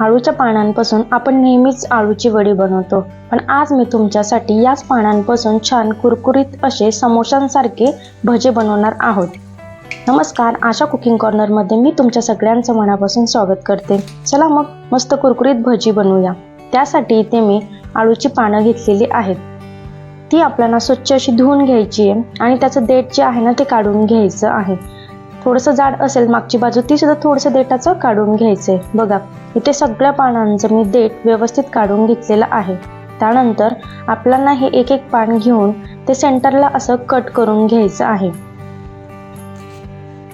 आळूच्या पानांपासून आपण नेहमीच आळूची वडी बनवतो. पण आज मी तुमच्यासाठी याच पानांपासून छान कुरकुरीत असे समोशांसारखे भजे बनवणार आहोत. नमस्कार आशा कुकिंग कॉर्नरमध्ये मी तुमच्या सगळ्यांचं मनापासून स्वागत करते. चला मग मस्त कुरकुरीत भजी बनवूया. त्यासाठी इथे मी आळूची पानं घेतलेली आहेत. ती आपल्याला स्वच्छ अशी धुवून घ्यायची आहे आणि त्याचं देठ जे आहे ना ते काढून घ्यायचं आहे. थोडंसं जाड असेल मागची बाजू ती सुद्धा थोडंसं देठाचं काढून घ्यायचं आहे बघा इथे सगळ्या पानांचं मी देठ व्यवस्थित काढून घेतलेलं आहे. त्यानंतर आपल्याला हे एक एक पान घेऊन ते सेंटरला असं कट करून घ्यायचं आहे.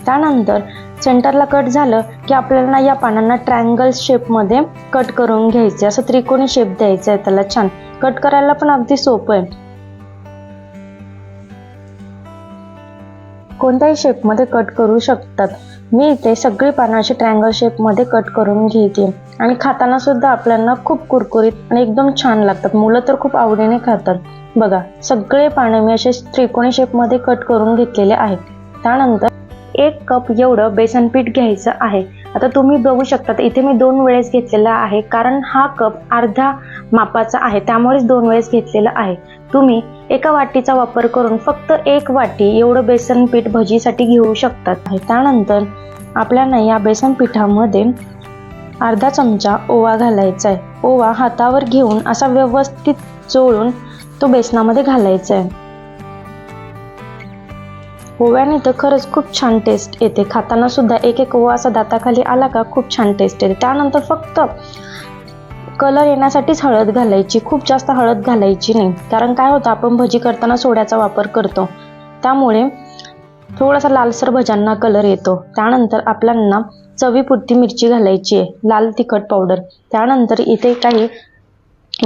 त्यानंतर सेंटरला कट झालं की आपल्याला या पानांना ट्रँगल शेपमध्ये कट करून घ्यायचे असं त्रिकोणी शेप द्यायचा आहे त्याला छान. कट करायला पण अगदी सोपं आहे. कोणत्याही शेपमध्ये कट करू शकतात. मी इथे सगळी पानं अशी ट्रँगल शेपमध्ये कट करून घेते. आणि खाताना सुद्धा आपल्याला खूप कुरकुरीत आणि एकदम छान लागतात. मुलं तर खूप आवडीने खातात. बघा सगळे पानं मी असे त्रिकोणी शेपमध्ये कट करून घेतलेले आहेत. त्यानंतर एक कप एवढं बेसन पीठ घ्यायचं आहे. आता तुम्ही बघू शकता इथे मी दोन वेळेस घेतलेला आहे. कारण हा कप अर्धा मापाचा आहे. त्यामुळेच दोन वेळेस घेतलेलं आहे. तुम्ही एका वाटीचा वापर करून फक्त एक वाटी एवढं बेसन पीठ भजीसाठी घेऊ शकतात. त्यानंतर आपल्याला या बेसन पिठामध्ये अर्धा चमचा ओवा घालायचा आहे. ओवा हातावर घेऊन असा व्यवस्थित चोळून तो बेसनामध्ये घालायचा आहे. ओव्याने तर खरंच खूप छान टेस्ट येते. खाताना सुद्धा एक एक ओवा असा दाताखाली आला का खूप छान टेस्ट येते. त्यानंतर फक्त कलर येण्यासाठीच हळद घालायची. खूप जास्त हळद घालायची नाही. कारण काय होतं आपण भजी करताना सोड्याचा वापर करतो. त्यामुळे थोडासा लालसर भज्यांना कलर येतो. त्यानंतर आपल्याला चवीपुरती मिरची घालायची आहे. लाल तिखट पावडर. त्यानंतर इथे काही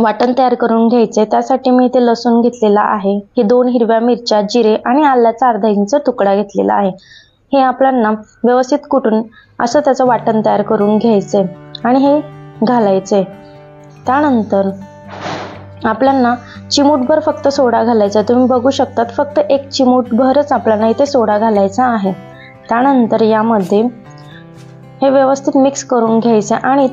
वाटण तयार करून घ्यायचे त्यासाठी मी इथे लसूण घेतलेला आहे. हे दोन हिरव्या मिरच्या जिरे आणि आल्याचा अर्धा इंच तुकडा घेतलेला आहे. हे आपल्याला व्यवस्थित कुटून असं त्याचं वाटण तयार करून घ्यायचे आणि हे घालायचे त्यानंतर आपल्यांना चिमूटभर फक्त सोडा घालायचा. तुम्ही बघू शकतात फक्त एक चिमूटभरच आपल्याला इथे सोडा घालायचा आहे. त्यानंतर यामध्ये हे व्यवस्थित मिक्स करून घ्यायचं आणि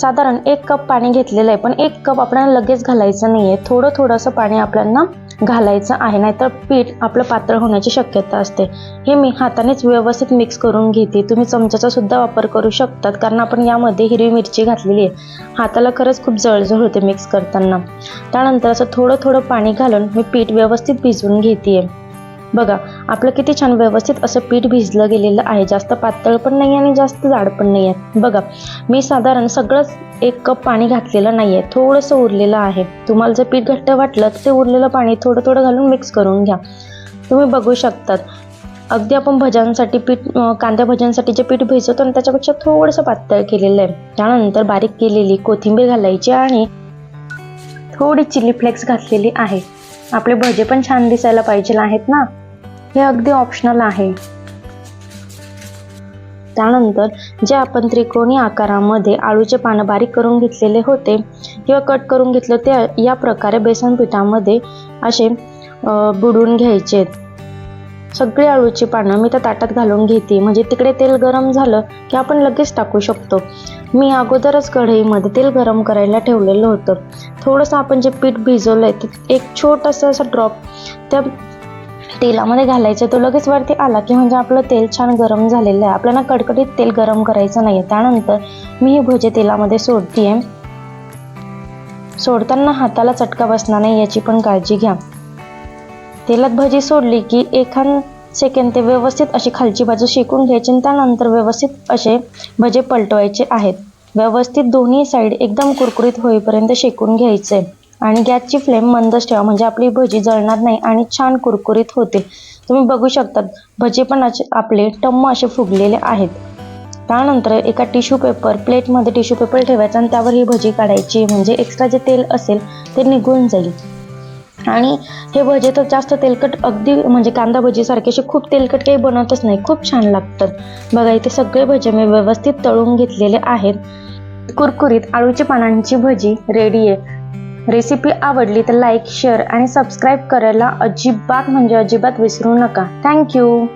साधारण एक कप पाणी घेतलेलं आहे पण एक कप आपल्याला लगेच घालायचं नाही आहे थोडं थोडंसं पाणी आपल्याला घालायचं आहे नाहीतर पीठ आपलं पातळ होण्याची शक्यता असते. हे मी हातानेच व्यवस्थित मिक्स करून घेते. तुम्ही चमच्याचा सुद्धा वापर करू शकतात कारण आपण यामध्ये हिरवी मिरची घातलेली आहे. हाताला खरंच खूप जळजळ होते मिक्स करताना. त्यानंतर असं थोडं थोडं पाणी घालून मी पीठ व्यवस्थित भिजवून घेते बघा आपलं किती छान व्यवस्थित असं पीठ भिजलं गेलेलं आहे. जास्त पातळ पण नाही आणि जास्त जाड पण नाही आहे. बघा मी साधारण सगळंच एक कप पाणी घातलेलं नाही आहे. थोडंसं उरलेलं आहे. तुम्हाला जर पीठ घट्ट वाटलं तर ते उरलेलं पाणी थोडं थोडं घालून मिक्स करून घ्या. तुम्ही बघू शकतात. अगदी आपण भज्यांसाठी पीठ कांद्या भज्यांसाठी जे पीठ भिजवतो ना त्याच्यापेक्षा थोडंसं पातळ केलेलं आहे. त्यानंतर बारीक केलेली कोथिंबीर घालायची आणि थोडी चिली फ्लेक्स घातलेली आहे. आपले भजे पण छान दिसायला पाहिजे आहेत ना? हे अगदी ऑप्शनल आहे. त्यानंतर जे आपण त्रिकोणी आकारामध्ये आळूचे पानं बारीक करून घेतलेले होते किंवा कट करून घेतले ते या प्रकारे बेसन पिठामध्ये असे बुडून घ्यायचे. सगळी आळूची पानं मी त्या ताटात घालून घेते. म्हणजे तिकडे तेल गरम झालं की आपण लगेच टाकू शकतो. मी अगोदरच कढईमध्ये तेल गरम करायला ठेवलेलं होतं. थोडंसं आपण जे पीठ भिजवलं आहे ते एक छोटंसं असं ड्रॉप त्या तेलामध्ये घालायचं तो लगेच वरती आला की म्हणजे आपलं तेल छान गरम झालेलं आहे. आपल्याला कडकडीत तेल गरम करायचं नाही आहे त्यानंतर मी हे भजे तेलामध्ये सोडते आहे सोडताना हाताला चटका बसणार नाही याची पण काळजी घ्या. तेलात भजी सोडली की एखाद सेकंड ते व्यवस्थित अशी खालची बाजू शेकून घ्यायची आणि त्यानंतर व्यवस्थित असे भजे पलटवायचे आहेत. व्यवस्थित दोन्ही साईड एकदम कुरकुरीत होईपर्यंत शेकून घ्यायचे. आणि गॅसची फ्लेम मंदच ठेवा म्हणजे आपली भजी जळणार नाही आणि छान कुरकुरीत होते. तुम्ही बघू शकतात भजे पण असे आपले टम्म असे फुगलेले आहेत. त्यानंतर एका टिश्यू पेपर प्लेटमध्ये टिश्यू पेपर ठेवायचा आणि त्यावर ही भजी काढायची. म्हणजे एक्स्ट्रा जे तेल असेल ते निघून जाईल. आणि हे भजे तर जास्त तेलकट अगदी म्हणजे कांदा भजीसारखे असे खूप तेलकट काही बनवतच नाही. खूप छान लागतात. बघा इथे सगळे भजे मी व्यवस्थित तळून घेतलेले आहेत. कुरकुरीत आळूची पानांची भजी रेडी आहे. रेसिपी आवडली तर लाईक शेअर आणि सबस्क्राईब करायला अजिबात म्हणजे अजिबात विसरू नका. थँक्यू